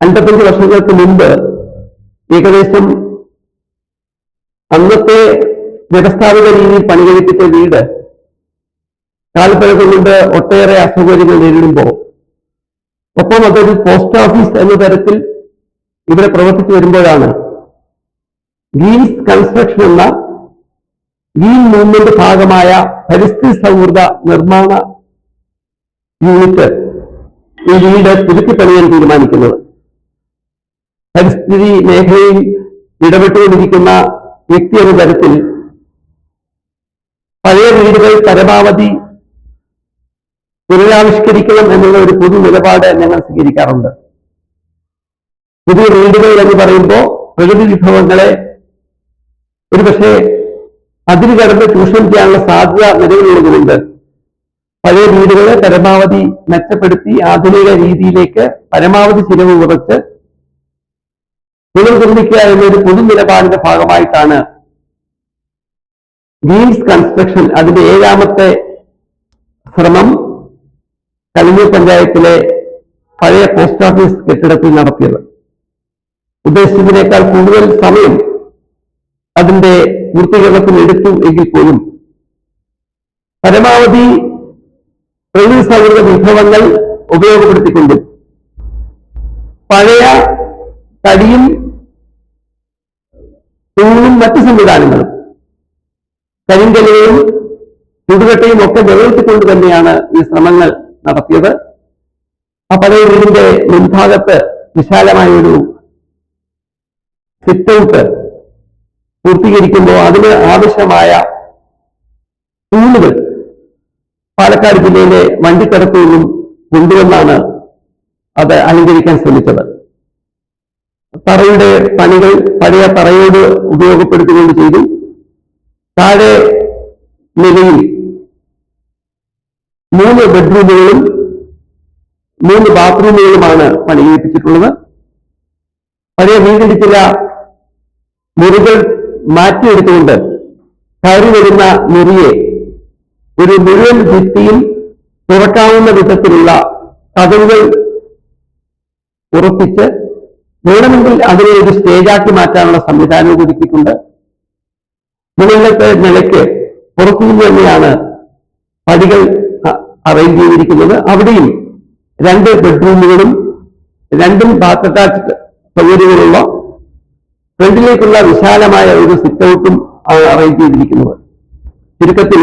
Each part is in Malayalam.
അൻപത്തഞ്ച് വർഷങ്ങൾക്ക് മുമ്പ് ഏകദേശം അന്നത്തെ വ്യവസ്ഥാപിത രീതിയിൽ പണി കഴിപ്പിച്ച വീട് കാലപ്പഴക്കം കൊണ്ട് ഒട്ടേറെ അസൗകര്യങ്ങൾ നേരിടുമ്പോൾ ഒപ്പം അതൊരു പോസ്റ്റ് ഓഫീസ് എന്ന തരത്തിൽ ഇവിടെ പ്രവർത്തിച്ചു വരുമ്പോഴാണ് ഗ്രീൻസ് കൺസ്ട്രക്ഷൻ എന്ന ഗ്രീൻ മൂവ്മെന്റ് ഭാഗമായ പരിസ്ഥിതി സൗഹൃദ നിർമ്മാണ യൂണിറ്റ് ഈ വീട് പുതുക്കി തീരുമാനിക്കുന്നത്. പരിസ്ഥിതി മേഖലയിൽ ഇടപെട്ടുകൊണ്ടിരിക്കുന്ന വ്യക്തി എന്ന തരത്തിൽ പഴയ വീടുകൾ പരമാവധി പുനരാവിഷ്കരിക്കണം എന്നുള്ള ഒരു പൊതു നിലപാട് ഞങ്ങൾ സ്വീകരിക്കാറുണ്ട്. പുതിയ വീടുകൾ എന്ന് പറയുമ്പോൾ പ്രകൃതി വിഭവങ്ങളെ ഒരുപക്ഷെ അതിന് കടന്ന് ചൂഷണം ചെയ്യാനുള്ള സാധ്യത നിലവിലുള്ളതുകൊണ്ട് പഴയ വീടുകളെ പരമാവധി മെച്ചപ്പെടുത്തി ആധുനിക രീതിയിലേക്ക് പരമാവധി ചിലവ് കുറച്ച് പുനർനിർമ്മിക്കുക എന്നൊരു പൊതു നിലപാടിന്റെ ഭാഗമായിട്ടാണ് ഗ്രീൻസ് കൺസ്ട്രക്ഷൻ അതിന്റെ ഏഴാമത്തെ ശ്രമം കലിഞ്ഞൂർ പഞ്ചായത്തിലെ പഴയ പോസ്റ്റ് ഓഫീസ് കെട്ടിടത്തിൽ നടത്തിയത്. ഉദ്ദേശിച്ചതിനേക്കാൾ കൂടുതൽ സമയം അതിന്റെ പൂർത്തീകരണത്തിന് എടുത്തു എങ്കിൽ പോലും പരമാവധി പ്രകൃതി സൗഹൃദ വിഭവങ്ങൾ ഉപയോഗപ്പെടുത്തിക്കൊണ്ടും പഴയ തടിയും മറ്റു സംവിധാനങ്ങളും. കരിങ്കലയും ചുടുകട്ടയും ഒക്കെ നിലനിർത്തിക്കൊണ്ട് തന്നെയാണ് ഈ ശ്രമങ്ങൾ നടത്തിയത്. ആ പഴയ മുൻഭാഗത്ത് വിശാലമായ ഒരു പൂർത്തീകരിക്കുമ്പോൾ അതിന് ആവശ്യമായ തൂണുകൾ പാലക്കാട് ജില്ലയിലെ വണ്ടിക്കടത്തു നിന്നും കൊണ്ടുവന്നാണ് അത് അലങ്കരിക്കാൻ ശ്രമിച്ചത്. തറയുടെ പണികൾ പഴയ തറയോട് ഉപയോഗപ്പെടുത്തിക്കൊണ്ട് ചെയ്തു. താഴെ നിലയിൽ മൂന്ന് ബെഡ്റൂമുകളും മൂന്ന് ബാത്റൂമുകളുമാണ് പണിയിപ്പിച്ചിട്ടുള്ളത് പഴയ വീടിന്റെ ചില മുറികൾ മാറ്റിയെടുത്തുകൊണ്ട് കയറി വരുന്ന മുറിയെ ഒരു മുഴുവൻ ഭിത്തിയിൽ തുറക്കാവുന്ന വിധത്തിലുള്ള കഥകൾ ഉറപ്പിച്ച് വേണമെങ്കിൽ അതിനെ ഒരു സ്റ്റേജാക്കി മാറ്റാനുള്ള സംവിധാനവും ഒരുക്കിയിട്ടുണ്ട്. മുകളിലത്തെ നിലയ്ക്ക് പുറത്തുനിന്ന് തന്നെയാണ് പടികൾ അറേഞ്ച് ചെയ്തിരിക്കുന്നത്. അവിടെയും രണ്ട് ബെഡ്റൂമുകളും രണ്ടും ബാത്ത് അറ്റാച്ച്ഡ് സൗകര്യങ്ങളുള്ള ഫ്രണ്ടിലേക്കുള്ള വിശാലമായ ഒരു സിറ്റ് ഔട്ടും ആണ് അറേഞ്ച് ചെയ്തിരിക്കുന്നത്. ചുരുക്കത്തിൽ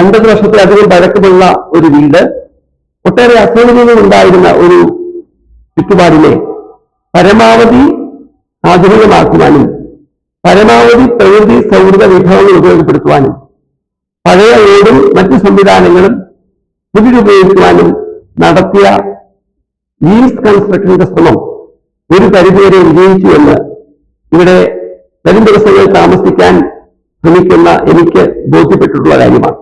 അൻപത് വർഷത്തിലധികം പഴക്കമുള്ള ഒരു വീട്. ഒട്ടേറെ അസൗകര്യങ്ങൾ ഉണ്ടായിരുന്ന ഒരു ചുറ്റുപാടിനെ പരമാവധി ആധുനികമാക്കുവാനും പരമാവധി പ്രകൃതി സൗഹൃദ വിഭവങ്ങൾ ഉപയോഗപ്പെടുത്തുവാനും പഴയ ഏടും മറ്റു സംവിധാനങ്ങളും പുനരുപയോഗിക്കുവാനും നടത്തിയ ലീസ് കൺസ്ട്രക്ഷന്റെ ശ്രമം ഒരു പരിധിവരെ വിജയിച്ചു എന്ന് ഇവിടെ വരും ദിവസങ്ങളിൽ താമസിക്കാൻ ശ്രമിക്കുന്ന എനിക്ക് ബോധ്യപ്പെട്ടിട്ടുള്ള കാര്യമാണ്.